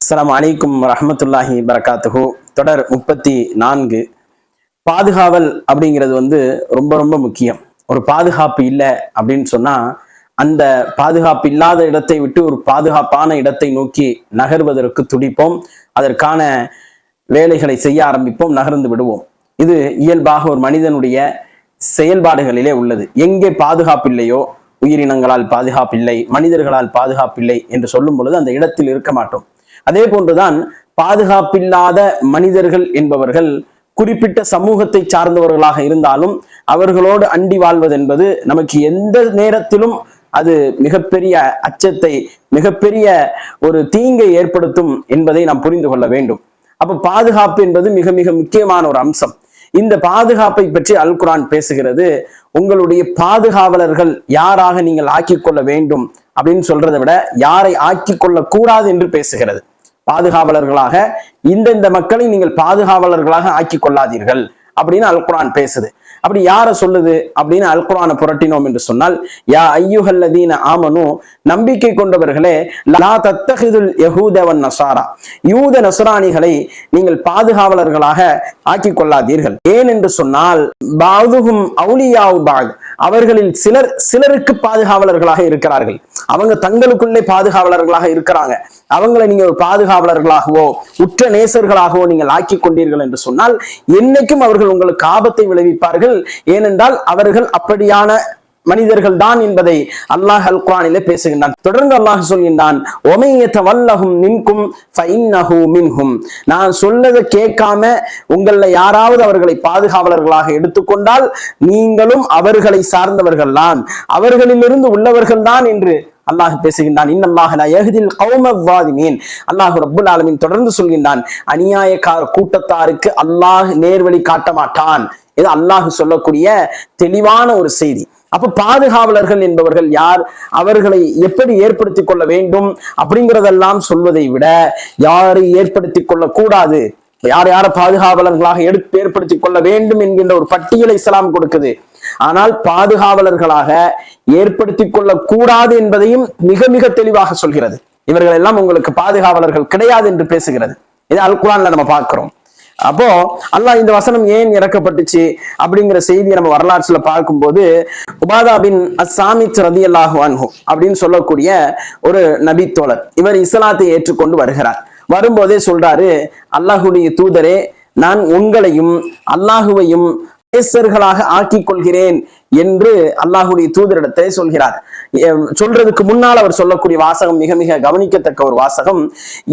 அஸ்லாம் அலைக்கும் ரஹமத்துல்லாஹி பரகாத்துஹு தொடர் முப்பத்தி நான்கு பாதுகாவல் அப்படிங்கிறது வந்து ரொம்ப ரொம்ப முக்கியம் ஒரு பாதுகாப்பு இல்லை அப்படின்னு சொன்னால் அந்த பாதுகாப்பு இல்லாத இடத்தை விட்டு ஒரு பாதுகாப்பான இடத்தை நோக்கி நகர்வதற்கு துடிப்போம். அதற்கான வேலைகளை செய்ய ஆரம்பிப்போம். நகர்ந்து விடுவோம். இது இயல்பாக ஒரு மனிதனுடைய செயல்பாடுகளிலே உள்ளது. எங்கே பாதுகாப்பு இல்லையோ உயிரினங்களால் பாதுகாப்பில்லை மனிதர்களால் பாதுகாப்பில்லை என்று சொல்லும் பொழுது அந்த இடத்தில் இருக்க மாட்டோம். அதே போன்றுதான் பாதுகாப்பில்லாத மனிதர்கள் என்பவர்கள் குறிப்பிட்ட சமூகத்தை சார்ந்தவர்களாக இருந்தாலும் அவர்களோடு அண்டி வாழ்வது என்பது நமக்கு எந்த நேரத்திலும் அது மிகப்பெரிய அச்சத்தை மிகப்பெரிய ஒரு தீங்கை ஏற்படுத்தும் என்பதை நாம் புரிந்து கொள்ள வேண்டும். அப்ப பாதுகாப்பு என்பது மிக மிக முக்கியமான ஒரு அம்சம். இந்த பாதுகாப்பை பற்றி அல் குரான் பேசுகிறது உங்களுடைய பாதுகாவலர்கள் யாராக நீங்கள் ஆக்கிக்கொள்ள வேண்டும் அப்படின்னு சொல்றதை விட யாரை ஆக்கிக்கொள்ள கூடாது என்று பேசுகிறது. பாதுகாவலர்களாக இந்தந்த மக்களை நீங்கள் பாதுகாவலர்களாக ஆக்கி கொள்ளாதீர்கள் அப்படின்னு அல் குரான் பேசுது. அப்படி யாரை சொல்லுது அப்படின்னு அல்குரானை புரட்டினோம் என்று சொன்னால் யா ஐயுஹல்லதீன ஆமனு நம்பிக்கை கொண்டவர்களே லா தத்தஹிதுல் யகூதவன் நசாரா. யூத நசுராணிகளை நீங்கள் பாதுகாவலர்களாக ஆக்கிக் கொள்ளாதீர்கள் ஏன் என்று சொன்னால் பாதுகும் அவுலியாவு பாக் அவர்களில் சிலர் சிலருக்கு பாதுகாவலர்களாக இருக்கிறார்கள். அவங்க தங்களுக்குள்ளே பாதுகாவலர்களாக இருக்கிறாங்க. அவங்களை நீங்க ஒரு பாதுகாவலர்களாகவோ உற்ற நேசர்களாகவோ நீங்கள் ஆக்கிக் கொண்டீர்கள் என்று சொன்னால் என்னைக்கும் அவர்கள் உங்களுக்கு ஆபத்தை விளைவிப்பார்கள். ஏனென்றால் அவர்கள் அப்படியான மனிதர்கள் தான் என்பதை அல்லாஹ் அல் குரானிலே பேசுகின்றான். தொடர்ந்து அல்லாஹ் சொல்கின்றான் ஒமையத்த வல்லஹும் நின்கும் மின்ஹும் நான் சொல்லதை கேட்காம உங்களில் யாராவது அவர்களை பாதுகாவலர்களாக எடுத்துக்கொண்டால் நீங்களும் அவர்களை சார்ந்தவர்கள் தான் அவர்களிலிருந்து உள்ளவர்கள் தான் என்று அல்லாஹ் பேசுகின்றான். இன்னல்லாஹ் லா கௌமவாதிமீன் அல்லாஹ் ரப்புல் ஆலமின் தொடர்ந்து சொல்கின்றான் அநியாயக்கார கூட்டத்தாருக்கு அல்லாஹ் நேர்வழி காட்ட மாட்டான். இது அல்லாஹ் சொல்லக்கூடிய தெளிவான ஒரு செய்தி. அப்ப பாதுகாவலர்கள் என்பவர்கள் யார்? அவர்களை எப்படி ஏற்படுத்தி கொள்ள வேண்டும்? அப்படிங்கிறதெல்லாம் சொல்வதை விட யாரை ஏற்படுத்தி கொள்ள கூடாது? யார் யார பாதுகாவலர்களாக எடுத்து ஏற்படுத்திக் கொள்ள வேண்டும் என்கின்ற ஒரு பட்டியலை இஸ்லாம் கொடுக்குது. ஆனால் பாதுகாவலர்களாக ஏற்படுத்திக் கொள்ள கூடாது என்பதையும் மிக மிக தெளிவாக சொல்கிறது. இவர்கள் எல்லாம் உங்களுக்கு பாதுகாவலர்கள் கிடையாது என்று பேசுகிறது. இது அல் குரான்ல நம்ம பார்க்கிறோம். அப்போ அல்லாஹ் இந்த வசனம் ஏன் இறக்கப்பட்டுச்சு அப்படிங்கிற செய்தியை நம்ம வரலாற்றுல பார்க்கும்போது உபாதா பின் அசாமித் ரதி அல்லாஹு அன்ஹு அப்படின்னு சொல்லக்கூடிய ஒரு நபி தோழர் இவர் இஸ்லாத்தை ஏற்றுக்கொண்டு வருகிறார். வரும்போதே சொல்றாரு அல்லாஹுடைய தூதரே நான் உங்களையும் அல்லாஹுவையும் பேசர்களாக ஆக்கிக் கொள்கிறேன் என்று அல்லாஹுடைய தூதரிடத்தை சொல்கிறார். சொல்றதுக்கு முன்னால் அவர் சொல்லக்கூடிய வாசகம் மிக மிக கவனிக்கத்தக்க ஒரு வாசகம்.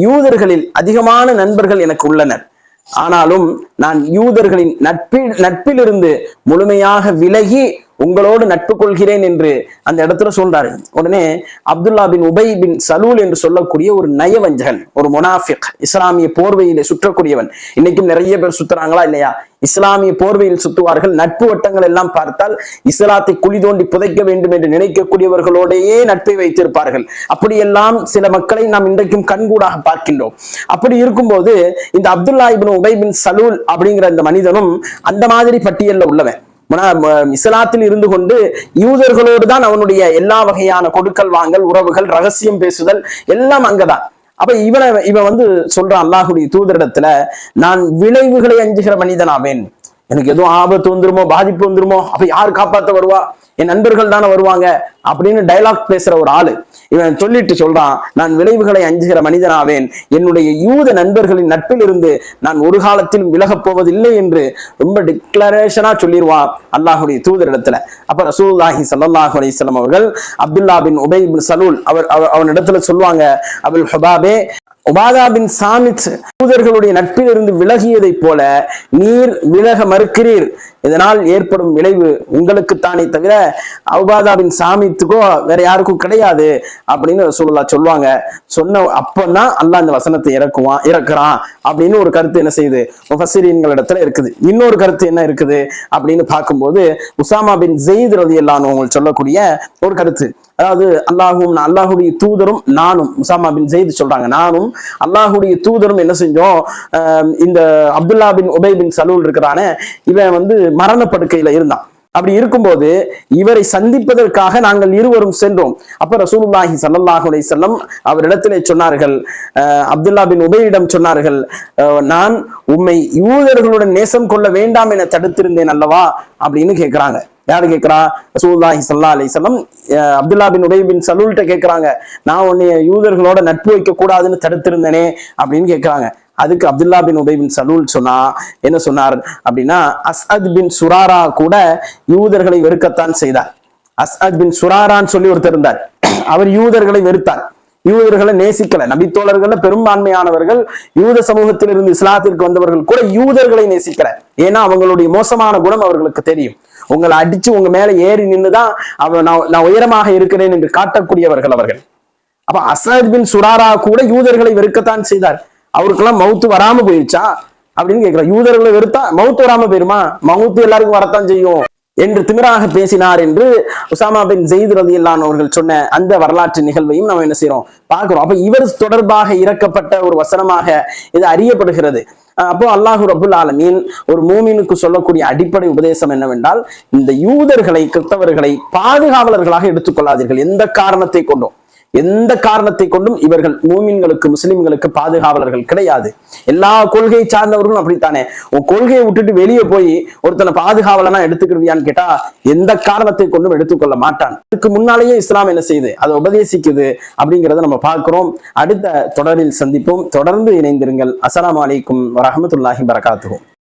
யூதர்களில் அதிகமான நண்பர்கள் எனக்கு உள்ளனர். ஆனாலும் நான் யூதர்களின் நட்பில் நட்பிலிருந்து முழுமையாக விலகி உங்களோடு நட்பு கொள்கிறேன் என்று அந்த இடத்துல சொல்றாரு. உடனே அப்துல்லா பின் உபை பின் சலூல் என்று சொல்லக்கூடிய ஒரு நயவஞ்சகன் ஒரு முனாஃபிக் இஸ்லாமிய போர்வையிலே சுற்றக்கூடியவன். இன்னைக்கும் நிறைய பேர் சுத்துறாங்களா இல்லையா? இஸ்லாமிய போர்வையில் சுத்துவார்கள். நட்பு வட்டங்கள் எல்லாம் பார்த்தால் இஸ்லாத்தை குழி தோண்டி புதைக்க வேண்டும் என்று நினைக்கக்கூடியவர்களோடையே நட்பை வைத்திருப்பார்கள். அப்படியெல்லாம் சில மக்களை நாம் இன்றைக்கும் கண்கூடாக பார்க்கின்றோம். அப்படி இருக்கும்போது இந்த Abdullah ibn Ubayy ibn Salul அப்படிங்கிற இந்த மனிதனும் அந்த மாதிரி பட்டியல்ல உள்ளவன். இஸ்லாத்தில் இருந்து கொண்டு யூதர்களோடு தான் அவனுடைய எல்லா வகையான கொடுக்கல் வாங்கல் உறவுகள் ரகசியம் பேசுதல் எல்லாம் அங்கதான். அப்ப இவனை இவன் வந்து சொல்றான் அல்லாஹுடைய தூதரிடத்துல நான் விளைவுகளை அஞ்சுகிற மனிதனாவேன். எனக்கு எதுவும் ஆபத்து வந்துருமோ பாதிப்பு வந்துருமோ அப்ப யார் காப்பாத்த வருவா? என் நண்பர்கள் தானே வருவாங்க அப்படின்னு டைலாக் பேசுற ஒரு ஆளு. இவன் சொல்லிட்டு சொல்றான் நான் விளைவுகளை அஞ்சுகிற மனிதனாவேன். என்னுடைய யூத நண்பர்களின் நட்பில் இருந்து நான் ஒரு காலத்திலும் விலகப் போவதில்லை என்று ரொம்ப டிக்ளரேஷனா சொல்லிடுவான் அல்லாஹுடைய தூதரிடத்துல அப்ப ரசூல்லாஹி சல்லாஹூ அலிஸ்லாம் அவர்கள் அப்துல்லா பின் உபை பின் சலூல் அவர் அவன் இடத்துல சொல்லுவாங்க அபுல் ஹபாபே உபாதா பின் சாமித் தூதர்களுடைய நட்பிலிருந்து விலகியதைப் போல நீர் விலக மறுக்கிறீர். இதனால் ஏற்படும் விளைவு உங்களுக்குத்தானே தவிர அவுபாதாவின் சாமித்துக்கோ வேற யாருக்கும் கிடையாது அப்படின்னு சொல்லலா சொல்லுவாங்க. சொன்ன அப்பதான் அல்லா இந்த வசனத்தை இறக்குவான் இறக்குறான் அப்படின்னு ஒரு கருத்து என்ன செய்யுது? முஃபசிரியன்கள் இடத்துல இருக்குது. இன்னொரு கருத்து என்ன இருக்குது அப்படின்னு பார்க்கும்போது உசாமா பின் ஜெயித் ரதி அல்லான்னு சொல்லக்கூடிய ஒரு கருத்து. அதாவது அல்லாஹும் அல்லாஹுடைய தூதரும் நானும் உசாமா பின் ஜெயித் சொல்றாங்க நானும் அல்லாஹுடைய தூதரும் என்ன செஞ்சோம் இந்த அப்துல்லா பின் உபை பின் சலூல் இருக்கிறானே இவன் வந்து மரணப்படுக்கையில இருந்தான். அப்படி இருக்கும்போது இவரை சந்திப்பதற்காக நாங்கள் இருவரும் சென்றோம். அப்ப ரசூலுல்லாஹி ஸல்லல்லாஹு அலைஹி வஸல்லம் அவரிடத்திலே சொன்னார்கள் அப்துல்லா பின் உபையிடம் சொன்னார்கள் நான் உம்மை யூதர்களுடன் நேசம் கொள்ள வேண்டாம் என தடுத்திருந்தேன் அல்லவா அப்படின்னு கேட்கிறாங்க. யாரு கேட்கிறா? ரசூலுல்லாஹி சல்லா அலி சொல்லம் அப்துல்லா பின் உபை பின் சலூல்கிட்ட கேட்கிறாங்க நான் உன்னை யூதர்களோட நட்பு வைக்க கூடாதுன்னு தடுத்திருந்தேனே அப்படின்னு கேட்கிறாங்க. அதுக்கு அப்துல்லா பின் உபை பின் சலூல் சொன்னா என்ன சொன்னார் அப்படின்னா அஸ்அத் பின் சுராரா கூட யூதர்களை வெறுக்கத்தான் செய்தார். அஸ்அத் பின் சுராரான்னு சொல்லி ஒருத்தர் இருந்தார். அவர் யூதர்களை வெறுத்தார். யூதர்களை நேசிக்கல. நபித்தோழர்கள்ல பெரும்பான்மையானவர்கள் யூத சமூகத்திலிருந்து இஸ்லாத்திற்கு வந்தவர்கள் கூட யூதர்களை நேசிக்கல. ஏன்னா அவங்களுடைய மோசமான குணம் அவர்களுக்கு தெரியும். உங்களை அடிச்சு உங்க மேல ஏறி நின்னுதான் அவ நான் நான் உயரமாக இருக்கிறேன் என்று காட்டக்கூடியவர்கள் அவர்கள். அப்ப அசத் பின் சுராரா கூட யூதர்களை வெறுக்கத்தான் செய்தார். அவருக்கெல்லாம் மவுத்து வராம போயிடுச்சா அப்படின்னு கேட்கிறார் யூதர்களை வெறுத்தா மவுத்து வராம போயிருமா? மவுத்து எல்லாருக்கும் வரத்தான் செய்யும் என்று திமிராக பேசினார் என்று உசாமா பின் ஜெயித் ரதி அவர்கள் சொன்ன அந்த வரலாற்று நிகழ்வையும் நம்ம என்ன செய்யறோம் பார்க்கிறோம். அப்ப இவர் தொடர்பாக இறக்கப்பட்ட ஒரு வசனமாக இது அறியப்படுகிறது. அப்போ அல்லாஹு ரபுல் ஆலமீன் ஒரு மூமினுக்கு சொல்லக்கூடிய அடிப்படை உபதேசம் என்னவென்றால் இந்த யூதர்களை கிறிஸ்தவர்களை பாதுகாவலர்களாக எடுத்துக்கொள்ளாதீர்கள் எந்த காரணத்தை கொண்டும். எந்த காரணத்தை கொண்டும் இவர்கள் மூமின்களுக்கு முஸ்லிம்களுக்கு பாதுகாவலர்கள் கிடையாது. எல்லா கொள்கையை சார்ந்தவர்களும் அப்படித்தானே? உன் கொள்கையை விட்டுட்டு வெளியே போய் ஒருத்தனை பாதுகாவலனா எடுத்துக்கிடுவியான்னு கேட்டா எந்த காரணத்தை கொண்டும் எடுத்துக்கொள்ள மாட்டான். அதுக்கு முன்னாலேயே இஸ்லாம் என்ன செய்யுது? அதை உபதேசிக்குது அப்படிங்கிறத நம்ம பார்க்கிறோம். அடுத்த தொடரில் சந்திப்போம். தொடர்ந்து இணைந்திருங்கள். அஸ்லாம் வலைக்கும் வரமத்துல்லாஹி வரகாத்துஹு